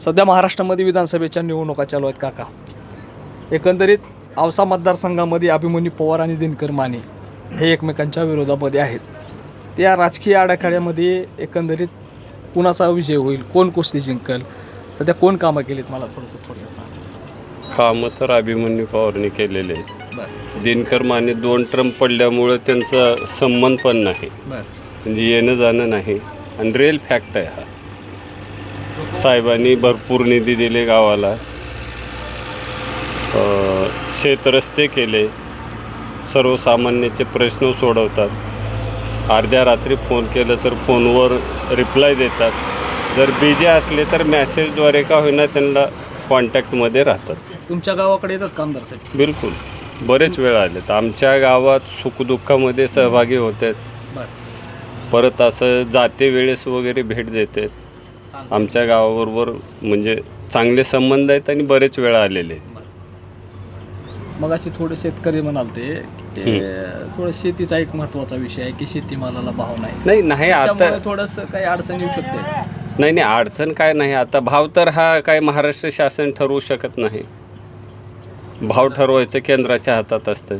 सध्या महाराष्ट्रामध्ये विधानसभेच्या निवडणुका चालू आहेत काका. एकंदरीत औसा मतदारसंघामध्ये अभिमन्यू पवार आणि दिनकर माने हे एकमेकांच्या विरोधामध्ये आहेत. त्या राजकीय आडाखाड्यामध्ये एकंदरीत कुणाचा विजय होईल? कोण कुस्ती जिंकल? सध्या कोण कामं केलीत? मला थोडंसं थोडं सांग. कामं तर अभिमन्यू पवारने केलेले दिनकर माने दोन ट्रम्प पडल्यामुळं त्यांचा संबंध पण नाही. बरं. म्हणजे येणं जाणं नाही. आणि रिअल फॅक्ट आहे हा. साहेबांनी भरपूर निधी दिले गावाला. शेतरस्ते केले. सर्वसामान्याचे प्रश्न सोडवतात. अर्ध्या रात्री फोन केलं तर फोनवर रिप्लाय देतात. जर बिजी असले तर मॅसेजद्वारे का होईना त्यांना कॉन्टॅक्टमध्ये राहतात. तुमच्या गावाकडे येतात का आमदार साहेब? बिलकुल. बरेच वेळ आलेत. आमच्या गावात सुखदुःखामध्ये सहभागी होतात. बरं. परत असं जाते वेळेस वगैरे भेट देते आमच्या गावाबरोबर म्हणजे चांगले संबंध आहेत आणि बरेच वेळा आलेले आहेत. मग अशी थोडे शेतकरी म्हणाल ते की थोडं शेतीचा एक महत्त्वाचा विषय आहे की शेतीमालाला भाव नाही. नाही नाही आता त्यामुळे थोडंसं काही अडचण येऊ शकते. नाही नाही अडचण काय नाही. आता भाव तर हा काय महाराष्ट्र शासन ठरवू शकत नाही. भाव ठरवायचं केंद्राच्या हातात असतं.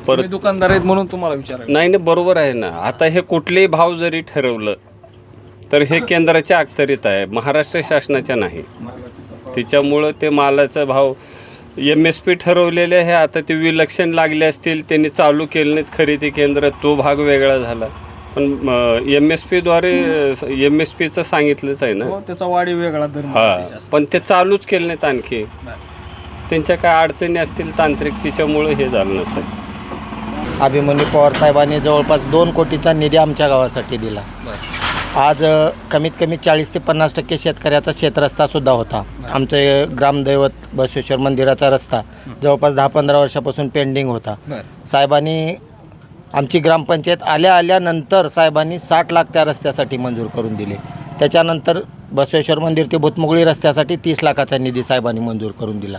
परत तुम्ही दुकानदार आहेत म्हणून तुम्हाला विचारायला नाही नाही बरोबर आहे ना. आता हे कुठलेही भाव जरी ठरवलं तर हे केंद्राच्या अखत्यारीत आहे महाराष्ट्र शासनाच्या नाही. तिच्यामुळं ते मालाचा भाव एम एस पी ठरवलेले आहे आता ते विलक्षण लागले असतील त्यांनी चालू केले नाहीत खरेदी केंद्र तो भाग वेगळा झाला. पण एम एस पीद्वारे एम एस पीचं सांगितलंच आहे ना? हो त्याचा वाढी वेगळा दर हा मागच्या पण ते चालूच केले नाहीत आणखी. त्यांच्या काय अडचणी असतील तांत्रिक तिच्यामुळं हे झालं नसेल. अभिमन्यू पवार साहेबांनी जवळपास दोन कोटीचा निधी आमच्या गावासाठी दिला. आज कमीत कमी चाळीस ते पन्नास टक्के शेतकऱ्याचा शेतरस्तासुद्धा होता. आमचे ग्रामदैवत बसवेश्वर मंदिराचा रस्ता जवळपास दहा पंधरा वर्षापासून पेंडिंग होता. साहेबांनी आमची ग्रामपंचायत आल्या आल्यानंतर साहेबांनी साठ लाख त्या रस्त्यासाठी मंजूर करून दिले. त्याच्यानंतर बसवेश्वर मंदिर ते भूतमुगळी रस्त्यासाठी तीस लाखाचा निधी साहेबांनी मंजूर करून दिला.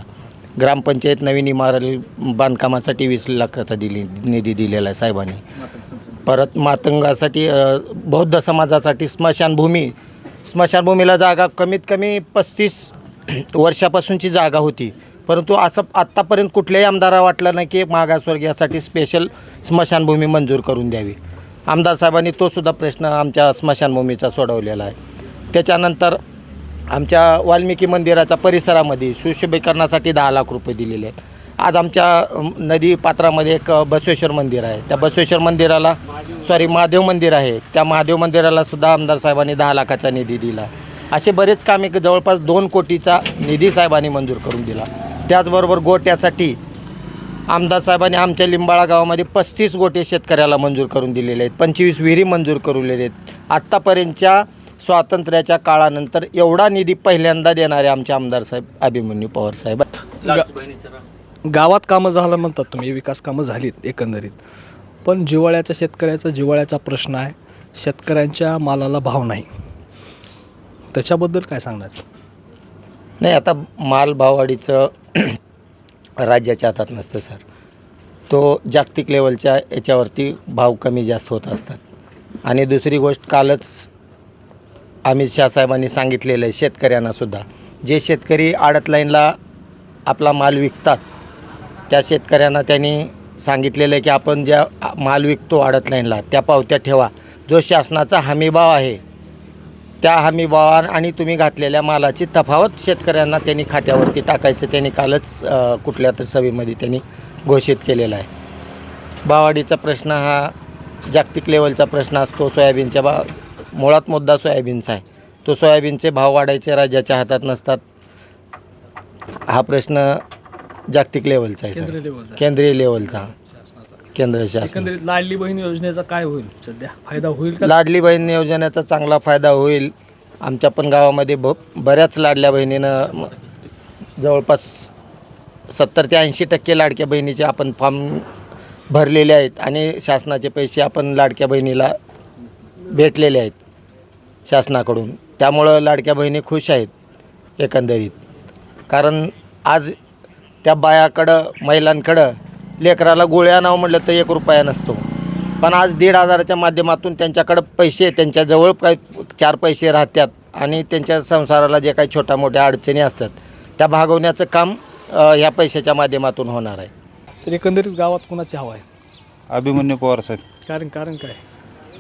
ग्रामपंचायत नवीन इमारत बांधकामासाठी वीस लाखाचा दिली निधी दिलेला आहे साहेबांनी. परत मातंगासाठी अ, बौद्ध समाजासाठी स्मशानभूमी स्मशानभूमीला जागा कमीत कमी पस्तीस वर्षापासूनची जागा होती. परंतु असं आत्तापर्यंत कुठल्याही आमदारा वाटलं नाही की मागासवर्गीयासाठी स्पेशल स्मशानभूमी मंजूर करून द्यावी. आमदार साहेबांनी तोसुद्धा प्रश्न आमच्या स्मशानभूमीचा सोडवलेला आहे. त्याच्यानंतर आमच्या वाल्मिकी मंदिराच्या परिसरामध्ये सुशोभीकरणासाठी दहा लाख रुपये दिलेले आहेत. आज आमच्या नदी पात्रामध्ये एक बसवेश्वर मंदिर आहे. त्या बसवेश्वर मंदिराला सॉरी महादेव मंदिर आहे. त्या महादेव मंदिराला सुद्धा आमदार साहेबांनी दहा लाखाचा निधी दिला. असे बरेच कामे जवळपास दोन कोटीचा निधी साहेबांनी मंजूर करून दिला. त्याचबरोबर गोट्यासाठी आमदार साहेबांनी आमच्या लिंबाळा गावामध्ये पस्तीस गोटे शेतकऱ्याला मंजूर करून दिलेले आहेत. पंचवीस विहिरी मंजूर करूलेले आहेत. आत्तापर्यंतच्या स्वातंत्र्याच्या काळानंतर एवढा निधी पहिल्यांदा देणारे आमचे आमदार साहेब अभिमन्यू पवार साहेब गावात कामं झालं म्हणतात तुम्ही विकास कामं झालीत एकंदरीत. पण जिवाळ्याचा शेतकऱ्याचा जिवाळ्याचा प्रश्न आहे शेतकऱ्यांच्या मालाला भाव नाही. त्याच्याबद्दल काय सांगणार? नाही आता माल भाववाढीचं राज्याच्या हातात नसतं सर. तो जागतिक लेवलच्या याच्यावरती भाव कमी जास्त होत असतात. आणि दुसरी गोष्ट कालच अमित शाह साहेबांनी सांगितलेलं आहे शेतकऱ्यांनासुद्धा जे शेतकरी आडत लाईनला आपला माल विकतात त्या शेतकऱ्यांना त्यांनी सांगितलेलं आहे की आपण ज्या माल विकतो आडत लाईनला त्या पावत्या ठेवा. जो शासनाचा हमीभाव आहे त्या हमीभावा आणि तुम्ही घातलेल्या मालाची तफावत शेतकऱ्यांना त्यांनी खात्यावरती टाकायचं. त्यांनी कालच कुठल्या तरी सभेमध्ये त्यांनी घोषित केलेला आहे. भावाडीचा प्रश्न हा जागतिक लेवलचा प्रश्न असतो. सोयाबीनच्या बा मुळात मुद्दा सोयाबीनचा आहे. तो सोयाबीनचे भाव वाढायचे राज्याच्या हातात नसतात. हा प्रश्न जागतिक लेवलचा आहे केंद्रीय सर. केंद्रीय लेवलचा. केंद्र शासन एकंदरीत लाडली बहीण योजनेचा काय होईल सध्या? फायदा होईल का? लाडली बहीण योजनेचा चांगला फायदा होईल. आमच्या पण गावामध्ये ब बऱ्याच लाडल्या बहिणीनं म- जवळपास सत्तर ते ऐंशी टक्के लाडक्या बहिणीचे आपण फॉर्म भरलेले आहेत आणि शासनाचे पैसे आपण लाडक्या बहिणीला भेटलेले आहेत शासनाकडून. त्यामुळं लाडक्या बहिणी खुश आहेत एकंदरीत. कारण आज त्या बायाकडं महिलांकडं लेकराला गोळ्या नाव म्हटलं तर एक रुपया नसतो. पण आज दीड हजाराच्या माध्यमातून त्यांच्याकडं पैसे त्यांच्याजवळ काय चार पैसे राहतात आणि त्यांच्या संसाराला जे काही छोट्या मोठ्या अडचणी असतात त्या भागवण्याचं काम ह्या पैशाच्या माध्यमातून होणार आहे. तर एकंदरीत गावात कुणाची हवा आहे? अभिमन्यू पवार साहेब. कारण कारण काय?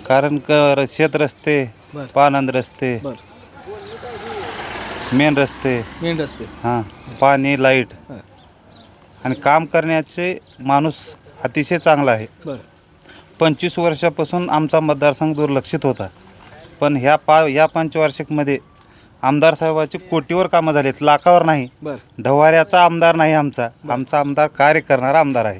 कारण क शेत रस्ते बर. पानंद रस्ते बर. मेन रस्ते. मेन रस्ते. हां पाणी लाइट. हां. आणि काम करण्याचे माणूस अतिशय चांगला आहे. पंचवीस वर्षापासून आमचा मतदारसंघ दुर्लक्षित होता. पण ह्या पा या पंचवार्षिकमध्ये आमदार साहेबाची कोटीवर कामं झालीत लाखावर नाही. ढवाऱ्याचा आमदार नाही आमचा. आमचा आमदार कार्य करणारा आमदार आहे.